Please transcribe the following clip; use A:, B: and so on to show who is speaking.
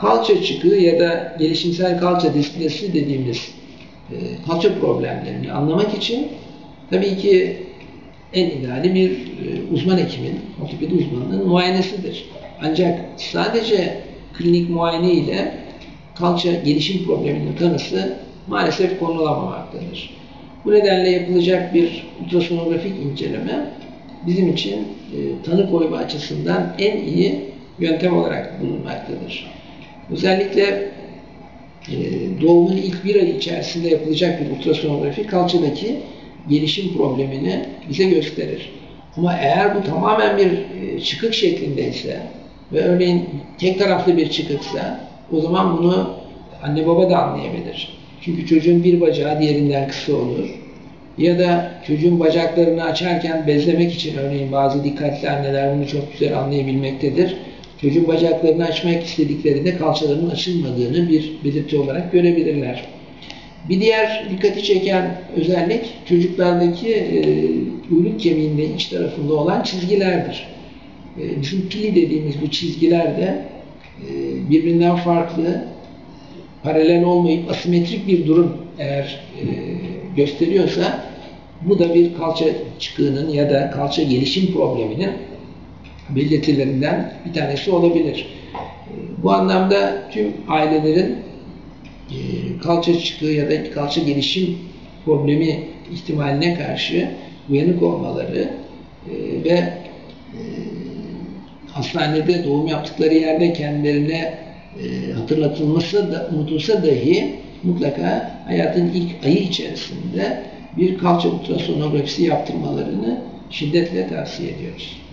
A: kalça çıkığı ya da gelişimsel kalça displesi dediğimiz e, kalça problemlerini anlamak için tabii ki en ideali bir e, uzman hekimin, ortopedi uzmanının muayenesidir. Ancak sadece klinik muayene ile kalça gelişim probleminin tanısı maalesef konulamamaktadır. Bu nedenle yapılacak bir ultrasonografik inceleme bizim için e, tanı koyma açısından en iyi yöntem olarak bulunmaktadır. Özellikle e, doğumun ilk bir ay içerisinde yapılacak bir ultrasonografi kalçadaki gelişim problemini bize gösterir. Ama eğer bu tamamen bir e, çıkık şeklindeyse ve örneğin tek taraflı bir çıkıksa o zaman bunu anne baba da anlayabilir. Çünkü çocuğun bir bacağı diğerinden kısa olur. Ya da çocuğun bacaklarını açarken bezlemek için örneğin bazı dikkatli anneler bunu çok güzel anlayabilmektedir. Çocuğun bacaklarını açmak istediklerinde kalçalarının açılmadığını bir belirti olarak görebilirler. Bir diğer dikkati çeken özellik çocuklardaki e, uyluk kemiğinde iç tarafında olan çizgilerdir. E, pili dediğimiz bu çizgiler de e, birbirinden farklı, paralel olmayıp asimetrik bir durum eğer e, gösteriyorsa bu da bir kalça çıkığının ya da kalça gelişim probleminin belirtilerinden bir tanesi olabilir. Bu anlamda tüm ailelerin e, kalça çıkığı ya da kalça gelişim problemi ihtimaline karşı uyanık olmaları e, ve e, hastanede doğum yaptıkları yerde kendilerine hatırlatılması da unutulsa dahi mutlaka hayatın ilk ayı içerisinde bir kalça ultrasonografisi yaptırmalarını şiddetle tavsiye ediyoruz.